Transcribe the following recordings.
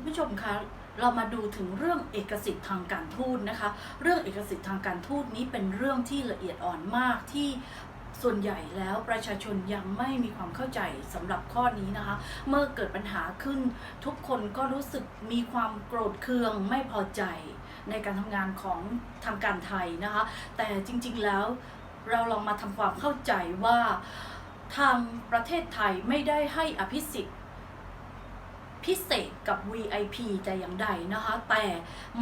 คุณผู้ชมคะเรามาดูถึงเรื่องเอกสิทธิ์ทางการทูตนะคะ เรื่องเอกสิทธิ์ทางการทูตนี้เป็นเรื่องที่ละเอียดอ่อนมากที่ส่วนใหญ่แล้วประชาชนยังไม่มีความเข้าใจสำหรับข้อนี้นะคะ เมื่อเกิดปัญหาขึ้น ทุกคนก็รู้สึกมีความโกรธเคืองไม่พอใจ ในการทำงานของทางการไทยนะคะ แต่จริงๆแล้วเราลองมาทำความเข้าใจว่าทางประเทศไทยไม่ได้ให้อภิสิทธิ์ พิเศษกับ VIP แต่อย่างใดนะคะ แต่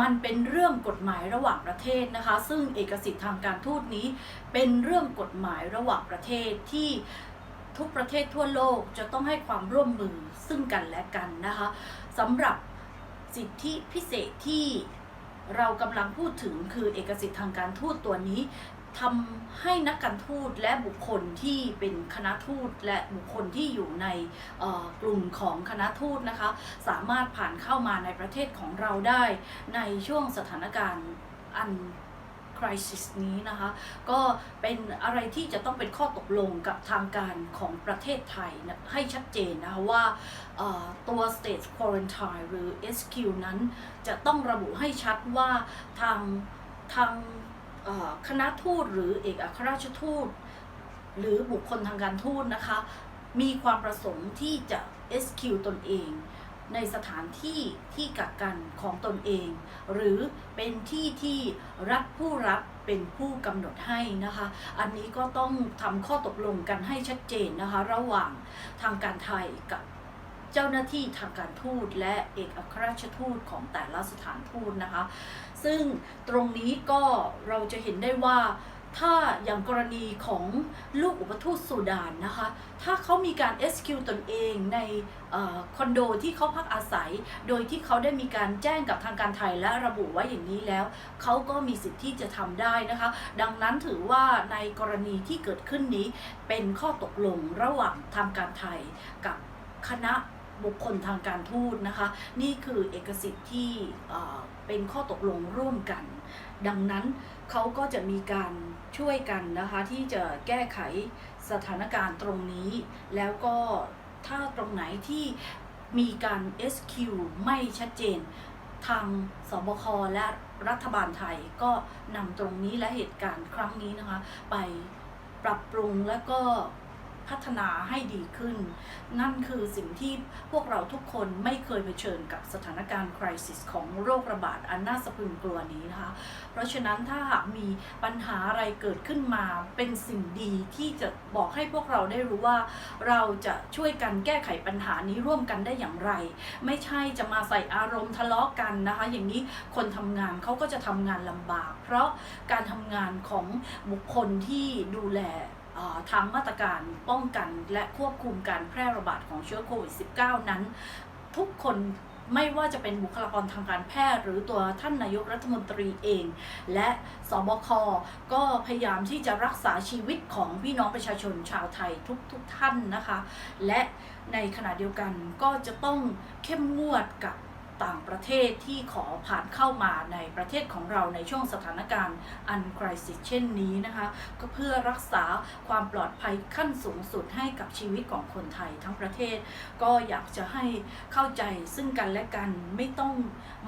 มันเป็นเรื่องกฎหมายระหว่างประเทศนะคะ ซึ่งเอกสิทธิ์ทางการทูตนี้เป็นเรื่องกฎหมายระหว่างประเทศที่ทุกประเทศทั่วโลกจะต้องให้ความร่วมมือซึ่งกันและกันนะคะสำหรับสิทธิพิเศษที่เรากำลังพูดถึงคือเอกสิทธิ์ทางการทูตตัวนี้ ทำให้นักการทูตและบุคคลที่เป็นคณะทูตและบุคคลที่อยู่ในกลุ่มของคณะทูตนะคะสามารถผ่านเข้ามาในประเทศของเราได้ในช่วงสถานการณ์อันคริสิสนี้นะคะก็เป็นอะไรที่จะต้องเป็นข้อตกลงกับทางการของประเทศไทยนะให้ชัดเจนนะคะว่าตัว state quarantine หรือ SQ นั้นจะต้องระบุให้ชัดว่าทางทาง คณะทูตหรือเอกอัครราชทูต หรือบุคคลทางการทูตนะคะ มีความประสงค์ที่จะ SQ ตนเอง ในสถานที่ที่กักกันของตนเอง หรือเป็นที่ที่รัฐผู้รับเป็นผู้กำหนดให้นะคะ อันนี้ก็ต้องทำข้อตกลงกันให้ชัดเจนนะคะ ระหว่างทางการไทยกับเจ้าหน้าที่ทางการทูตและเอกอัครราชทูตของแต่ละสถานทูตนะคะ ซึ่งตรงนี้ก็เราจะเห็นได้ว่าถ้าอย่างกรณีของลูกอุปทูตสุดานนะคะ ถ้าเขามีการ SQ ตนเองในอคอนโดที่เขาพักอาศัย โดยที่เขาได้มีการแจ้งกับทางการไทยและระบุไว้อย่างนี้แล้ว เขาก็มีสิทธิ์ที่จะทำได้นะคะ ดังนั้นถือว่าในกรณีที่เกิดขึ้นนี้เป็นข้อตกลงระหว่างทางการไทยกับคณะบุคคลทางการทูตนะคะ นี่คือเอกสิทธิ์ที่ เป็นข้อตกลงร่วมกัน ดังนั้นเขาก็จะมีการช่วยกันนะคะที่จะแก้ไขสถานการณ์ตรงนี้ แล้วก็ถ้าตรงไหนที่มีการ SQ ไม่ชัดเจน ทางสบคและรัฐบาลไทยก็นำตรงนี้และเหตุการณ์ครั้งนี้นะคะ ไปปรับปรุงและก็ พัฒนาให้ดีขึ้น นั่นคือสิ่งที่พวกเราทุกคนไม่เคยเผชิญกับสถานการณ์คริสิสของโรคระบาดอันน่าสะพรึงกลัวนี้นะคะ เพราะฉะนั้นถ้าหากมีปัญหาอะไรเกิดขึ้นมาเป็นสิ่งดีที่จะบอกให้พวกเราได้รู้ว่าเราจะช่วยกันแก้ไขปัญหานี้ร่วมกันได้อย่างไร ไม่ใช่จะมาใส่อารมณ์ทะเลาะกันนะคะ อย่างนี้คนทำงานเขาก็จะทำงานลำบาก เพราะการทำงานของบุคคลที่ดูแล ทางมาตรการป้องกันและควบคุมการแพร่ระบาดของเชื้อโควิด -19 นั้น ทุกคนไม่ว่าจะเป็นบุคลากรทางการแพทย์ หรือตัวท่านนายกรัฐมนตรีเอง และสบคก็พยายามที่จะรักษาชีวิตของพี่น้องประชาชนชาวไทยทุกๆทท่านนะคะ และในขณะเดียวกันก็จะต้องเข้มงวดกับ ต่างประเทศที่ขอผ่านเข้ามาในประเทศของเราในช่วงสถานการณ์อันคริสิเช่นนี้นะคะ ก็เพื่อรักษาความปลอดภัยขั้นสูงสุดให้กับชีวิตของคนไทยทั้งประเทศ ก็อยากจะให้เข้าใจซึ่งกันและกันไม่ต้อง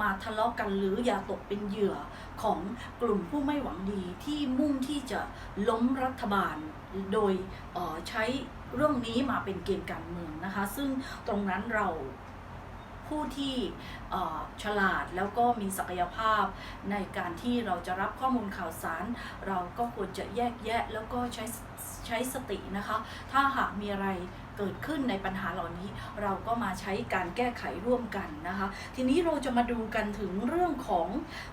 มาทะเลาะกันหรืออย่าตกเป็นเหยื่อของกลุ่มผู้ไม่หวังดีที่มุ่งที่จะล้มรัฐบาลโดยออใช้เรื่องนี้มาเป็นเกมการเมืองนะคะ ซึ่งตรงนั้นเรา ผู้ที่ฉลาดแล้วก็มีศักยภาพในการที่เราจะรับข้อมูลข่าวสาร เราก็ควรจะแยกแยะแล้วก็ใช้ใช้สตินะคะ ถ้าหากมีอะไรเกิดขึ้นในปัญหาเหล่านี้เราก็มาใช้การแก้ไขร่วมกันนะคะ ทีนี้เราจะมาดูกันถึงเรื่องของ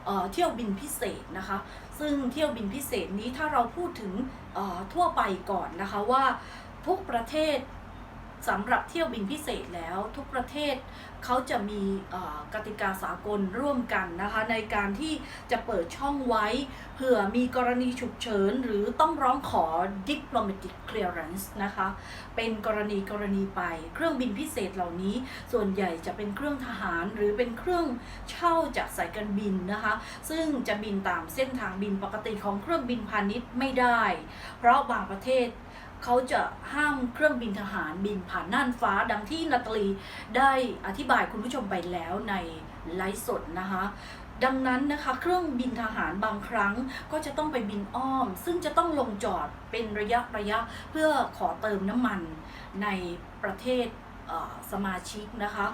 เออเที่ยวบินพิเศษนะคะ ซึ่งเที่ยวบินพิเศษนี้ถ้าเราพูดถึงทั่วไปก่อนนะคะว่าทุกประเทศ สำหรับเที่ยวบินพิเศษแล้วทุกประเทศเขาจะมีกติกาสากลร่วมกันนะคะในการที่จะเปิดช่องไว้เผื่อมีกรณีฉุกเฉิน หรือต้องร้องขอ diplomatic clearance นะคะเป็นกรณีกรณีไป เครื่องบินพิเศษเหล่านี้ ส่วนใหญ่จะเป็นเครื่องทหารหรือเป็นเครื่องเช่าจากสายการบินนะคะ ซึ่งจะบินตามเส้นทางบินปกติของเครื่องบินพาณิชย์ไม่ได้ เพราะบางประเทศ เขาจะห้ามเครื่องบินทหารบินผ่านน่านฟ้าดังที่นาตาลีได้อธิบายคุณผู้ชมไปแล้วในไลฟ์สดนะคะดังนั้นนะคะเครื่องบินทหารบางครั้งก็จะต้องไปบินอ้อม ซึ่งจะต้องลงจอดเป็นระยะระยะเพื่อขอเติมน้ำมันในประเทศสมาชิกนะคะ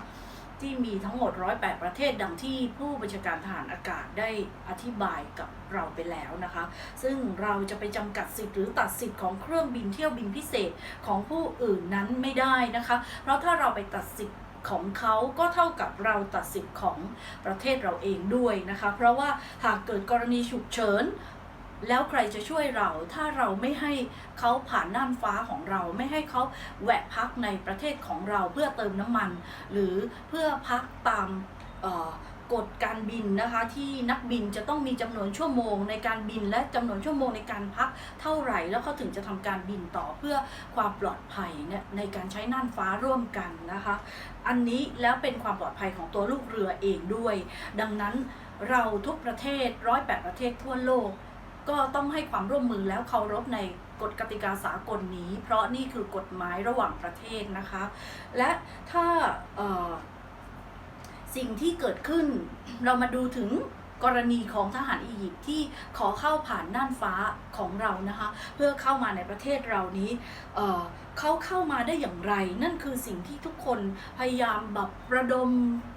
ที่มีทั้งหมด 108 ประเทศดังที่ผู้บัญชาการทหารอากาศได้อธิบายกับเราไปแล้วนะคะ ซึ่งเราจะไปจำกัดสิทธิ์หรือตัดสิทธิ์ของเครื่องบินเที่ยวบินพิเศษของผู้อื่นนั้นไม่ได้นะคะ เพราะถ้าเราไปตัดสิทธิ์ของเขาก็เท่ากับเราตัดสิทธิ์ของประเทศเราเองด้วยนะคะ เพราะว่าหากเกิดกรณีฉุกเฉิน แล้วใครจะช่วยเราถ้าเราไม่ให้เขาผ่านน่านฟ้าของเรา ไม่ให้เขาแวะพักในประเทศของเราเพื่อเติมน้ำมัน หรือเพื่อพักตามกฎการบินนะคะที่นักบินจะต้องมีจำนวนชั่วโมงในการบินและจำนวนชั่วโมงในการพักเท่าไหร่ แล้วเขาถึงจะทำการบินต่อเพื่อความปลอดภัยเนี่ยในการใช้น่านฟ้าร่วมกันนะคะ อันนี้แล้วเป็นความปลอดภัยของตัวลูกเรือเองด้วย ดังนั้นเราทุกประเทศร้อยแปดประเทศทั่วโลก ก็ต้องให้ความร่วมมือแล้วเคารพในกฎกติกาสากลนี้ เพราะนี่คือกฎหมายระหว่างประเทศนะคะ และถ้าสิ่งที่เกิดขึ้นเรามาดูถึง กรณีของทหารอียิปต์ที่ขอเข้าผ่านน่านฟ้าของเรานะคะ เพื่อเข้ามาในประเทศเรานี้เเขาเข้ามาได้อย่างไร นั่นคือสิ่งที่ทุกคนพยายามแบบระดม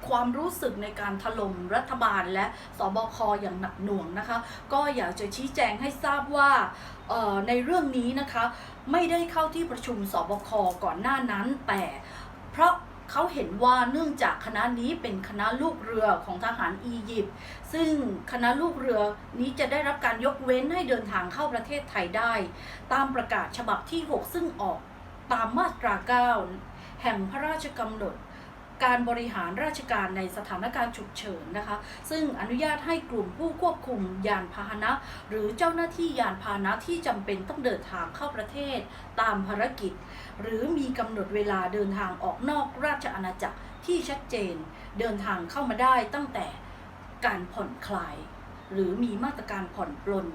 ความรู้สึกในการถล่มรัฐบาลและสบคอย่างหนักหน่วงนะคะ ก็อยากจะชี้แจงให้ทราบว่าในเรื่องนี้นะคะ ไม่ได้เข้าที่ประชุมสบคก่อนหน้านั้นแต่เพราะ เขาเห็นว่าเนื่องจากคณะนี้เป็นคณะลูกเรือของทหารอียิปต์ซึ่งคณะลูกเรือนี้จะได้รับการยกเว้นให้เดินทางเข้าประเทศไทยได้ ตามประกาศฉบับที่ 6 ซึ่งออกตามมาตรา 9 แห่งพระราชกำหนด การบริหารราชการในสถานการณ์ฉุกเฉินนะคะ ซึ่งอนุญาตให้กลุ่มผู้ควบคุมยานพาหนะ หรือเจ้าหน้าที่ยานพาหนะที่จำเป็นต้องเดินทางเข้าประเทศ ตามภารกิจ หรือมีกำหนดเวลาเดินทางออกนอกราชอาณาจักรที่ชัดเจน เดินทางเข้ามาได้ตั้งแต่การผ่อนคลาย หรือมีมาตรการผ่อนปลน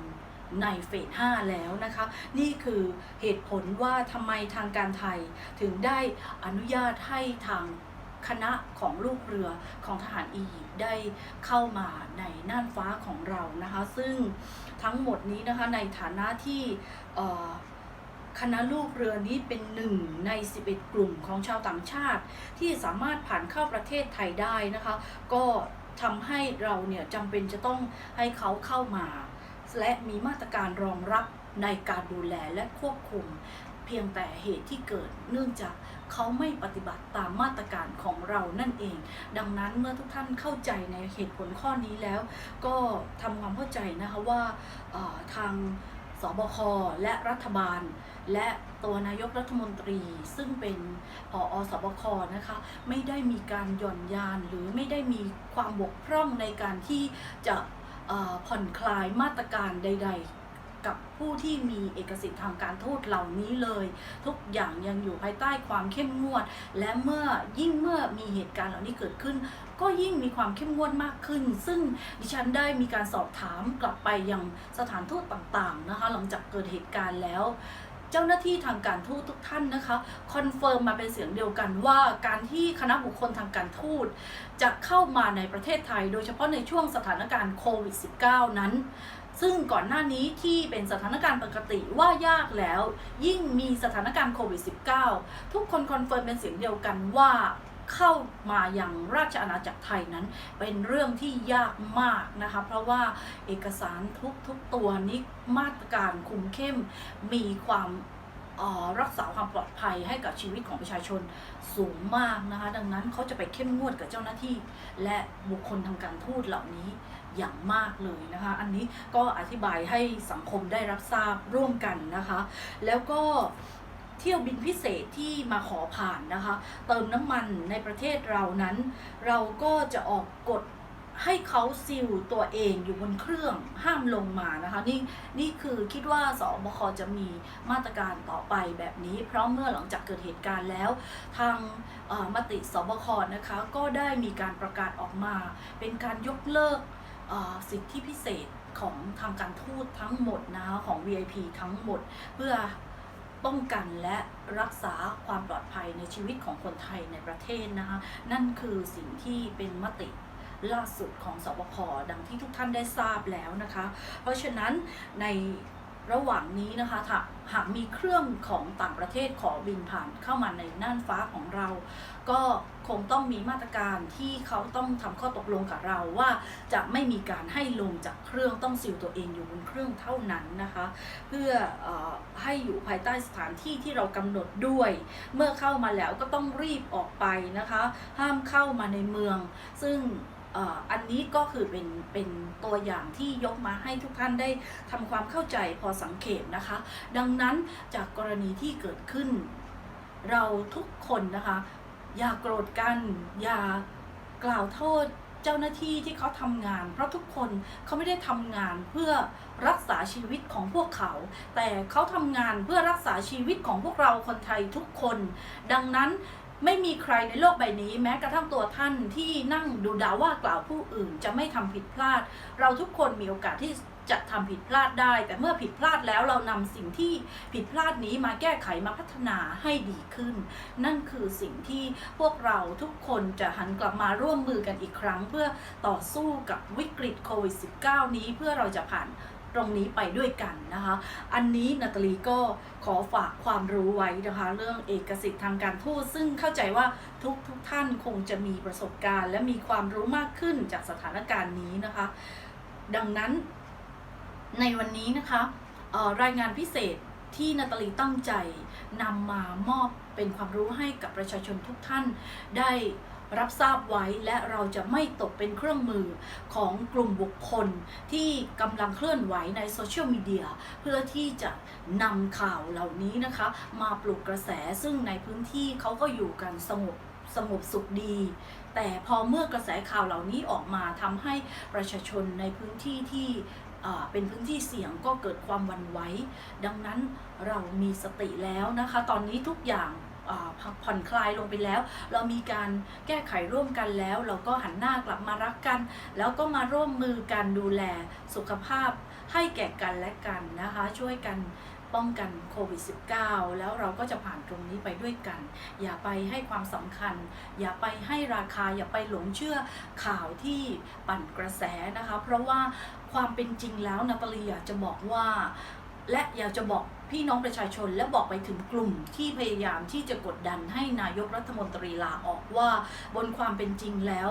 ในเฟส 5 แล้วนะคะ นี่คือเหตุผลว่าทำไมทางการไทยถึงได้อนุญาตให้ทาง คณะของลูกเรือของทหารอียิปต์ได้เข้ามาในน่านฟ้าของเรานะคะ ซึ่งทั้งหมดนี้นะคะในฐานะที่คณะลูกเรือนี้เป็นหนึ่งใน 11 กลุ่มของชาวต่างชาติ ที่สามารถผ่านเข้าประเทศไทยได้นะคะ ก็ทำให้เราเนี่ยจำเป็นจะต้องให้เขาเข้ามา และมีมาตรการรองรับในการดูแลและควบคุม พียงแต่เหตุที่เกิดเนื่องจากเขาไม่ปฏิบัติตามมาตรการของเรานั่นเอง ดังนั้นเมื่อทุกท่านเข้าใจในเหตุผลข้อนี้แล้ว ก็ทำความเข้าใจนะคะว่าทางสบคและรัฐบาล และตัวนายกรัฐมนตรีซึ่งเป็นผอสบคนะคะ ไม่ได้มีการหย่อนยานหรือไม่ได้มีความบกพร่องในการที่จะผ่อนคลายมาตรการใด ๆ กับผู้ที่มีเอกสิทธิ์ทางการทูตเหล่านี้เลย ทุกอย่างยังอยู่ภายใต้ความเข้มงวด และเมื่อยิ่งเมื่อมีเหตุการณ์เหล่านี้เกิดขึ้น ก็ยิ่งมีความเข้มงวดมากขึ้น ซึ่งดิฉันได้มีการสอบถามกลับไปยังสถานทูตต่างๆนะคะหลังจากเกิดเหตุการณ์แล้วเจ้าหน้าที่ทางการทูตทุกท่านนะคะคอนเฟิร์มมาเป็นเสียงเดียวกันว่าการที่คณะบุคคลทางการทูตจะเข้ามาในประเทศไทย โดยเฉพาะในช่วงสถานการณ์โควิด -19 นั้น ซึ่งก่อนหน้านี้ที่เป็นสถานการณ์ปกติว่ายากแล้ว ยิ่งมีสถานการณ์โควิด -19 ทุกคนคอนเฟิร์มเป็นเสียงเดียวกันว่าเข้ามาอย่างราชอาณาจักรไทยนั้น เป็นเรื่องที่ยากมากนะคะ เพราะว่าเอกสารทุกทุกๆตัวนี้มาตรการคุมเข้มมีความออรักษาความปลอดภัยให้กับชีวิตของประชาชนสูงมากนะคะ ดังนั้นเขาจะไปเข้มงวดกับเจ้าหน้าที่ และบุคคลทางการทูตเหล่านี้ อย่างมากเลยนะคะ อันนี้ก็อธิบายให้สังคมได้รับทราบร่วมกันนะคะ แล้วก็เที่ยวบินพิเศษที่มาขอผ่านนะคะ เติมน้ำมันในประเทศเรานั้น เราก็จะออกกฎให้เขาซิลตัวเองอยู่บนเครื่องห้ามลงมานะคะนี่นี่คือคิดว่าสบคจะมีมาตรการต่อไปแบบนี้ เพราะเมื่อหลังจากเกิดเหตุการณ์แล้ว ทางมติสบคนะคะ ก็ได้มีการประกาศออกมา เป็นการยกเลิก สิทธิพิเศษของทางการทูตทั้งหมดนะคะของ VIP ทั้งหมดเพื่อป้องกันและรักษาความปลอดภัยในชีวิตของคนไทยในประเทศนะคะนั่นคือสิ่งที่เป็นมติล่าสุดของสบคดังที่ทุกท่านได้ทราบแล้วนะคะ เพราะฉะนั้นใน ระหว่างนี้นะคะถ้าหากมีเครื่องของต่างประเทศขอบินผ่านเข้ามาในน่านฟ้าของเรา ก็คงต้องมีมาตรการที่เขาต้องทำข้อตกลงกับเราว่าจะไม่มีการให้ลงจากเครื่องต้องซิลตัวเองอยู่บนเครื่องเท่านั้นนะคะ เพื่ออให้อยู่ภายใต้สถานที่ที่เรากำหนดด้วย เมื่อเข้ามาแล้วก็ต้องรีบออกไปนะคะ ห้ามเข้ามาในเมือง ซึ่ง อันนี้ก็คือเป็นเป็นตัวอย่างที่ยกมาให้ทุกท่านได้ทำความเข้าใจพอสังเขปนะคะ ดังนั้นจากกรณีที่เกิดขึ้น เราทุกคนนะคะ อย่าโกรธกัน อย่ากล่าวโทษเจ้าหน้าที่ที่เขาทำงาน เพราะทุกคนเขาไม่ได้ทำงานเพื่อรักษาชีวิตของพวกเขา แต่เขาทำงานเพื่อรักษาชีวิตของพวกเราคนไทยทุกคน ดังนั้น ไม่มีใครในโลกใบนี้ แม้กระทั่งตัวท่านที่นั่งดูดาว่ากล่าวผู้อื่นจะไม่ทำผิดพลาด เราทุกคนมีโอกาสที่จะทำผิดพลาดได้ แต่เมื่อผิดพลาดแล้วเรานำสิ่งที่ผิดพลาดนี้มาแก้ไขมาพัฒนาให้ดีขึ้น นั่นคือสิ่งที่พวกเราทุกคนจะหันกลับมาร่วมมือกันอีกครั้ง เพื่อต่อสู้กับวิกฤตโควิด -19 นี้เพื่อเราจะผ่าน ตรงนี้ไปด้วยกันนะคะ อันนี้นาตาลีก็ขอฝากความรู้ไว้นะคะ เรื่องเอกสิทธิ์ทางการทูตซึ่งเข้าใจว่าทุกทุกท่านคงจะมีประสบการณ์ และมีความรู้มากขึ้นจากสถานการณ์นี้นะคะ ดังนั้นในวันนี้นะคะรายงานพิเศษที่นาตาลีตั้งใจนำมามอบเป็นความรู้ให้กับประชาชนทุกท่านได้ รับทราบไว้และเราจะไม่ตกเป็นเครื่องมือของกลุ่มบุคคลที่กำลังเคลื่อนไหวในโซเชียลมีเดียเพื่อที่จะนำข่าวเหล่านี้นะคะ มาปลุกกระแสซึ่งในพื้นที่เขาก็อยู่กันสงบสงบสุขดี แต่พอเมื่อกระแสข่าวเหล่านี้ออกมาทำให้ประชาชนในพื้นที่ที่เป็นพื้นที่เสี่ยงก็เกิดความวันไหวดังนั้นเรามีสติแล้วนะคะ ตอนนี้ทุกอย่าง ผ่อนคลายลงไปแล้ว เรามีการแก้ไขร่วมกันแล้ว เราก็หันหน้ากลับมารักกัน แล้วก็มาร่วมมือกันดูแลสุขภาพให้แก่กันและกันนะคะ ช่วยกันป้องกันโควิด -19 แล้วเราก็จะผ่านตรงนี้ไปด้วยกัน อย่าไปให้ความสำคัญ อย่าไปให้ราคา อย่าไปหลงเชื่อข่าวที่ปั่นกระแสนะคะ เพราะว่าความเป็นจริงแล้วนาตาลีอยากจะบอกว่า และอยากจะบอก พี่น้องประชาชนและบอกไปถึงกลุ่มที่พยายามที่จะกดดันให้นายกรัฐมนตรีลาออกว่าบนความเป็นจริงแล้ว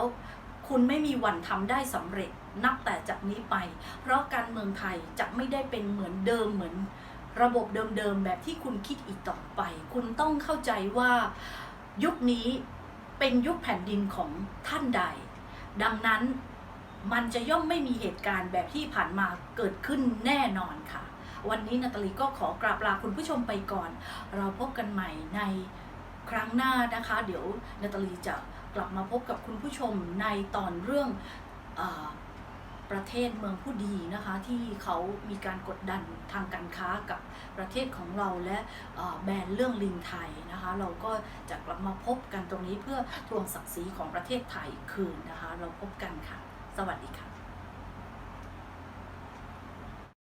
คุณไม่มีวันทำได้สำเร็จนับแต่จากนี้ไป เพราะการเมืองไทยจะไม่ได้เป็นเหมือนเดิมเหมือน ระบบเดิมๆแบบที่คุณคิดอีกต่อไป คุณต้องเข้าใจว่ายุคนี้เป็นยุคแผ่นดินของท่านใด ดังนั้นมันจะย่อมไม่มีเหตุการณ์แบบที่ผ่านมาเกิดขึ้นแน่นอนค่ะ วันนี้นาตาลีก็ขอกราบลาคุณผู้ชมไปก่อน เราพบกันใหม่ในครั้งหน้านะคะ เดี๋ยวนาตาลีจะกลับมาพบกับคุณผู้ชมในตอนเรื่องอประเทศเมืองผู้ดีนะคะที่เขามีการกดดันทางการค้ากับประเทศของเราและแบนเรื่องลิงไทยนะคะเราก็จะกลับมาพบกันตรงนี้เพื่อทวงศักดิ์ศรีของประเทศไทยคืนนะคะ เราพบกันค่ะ สวัสดีค่ะ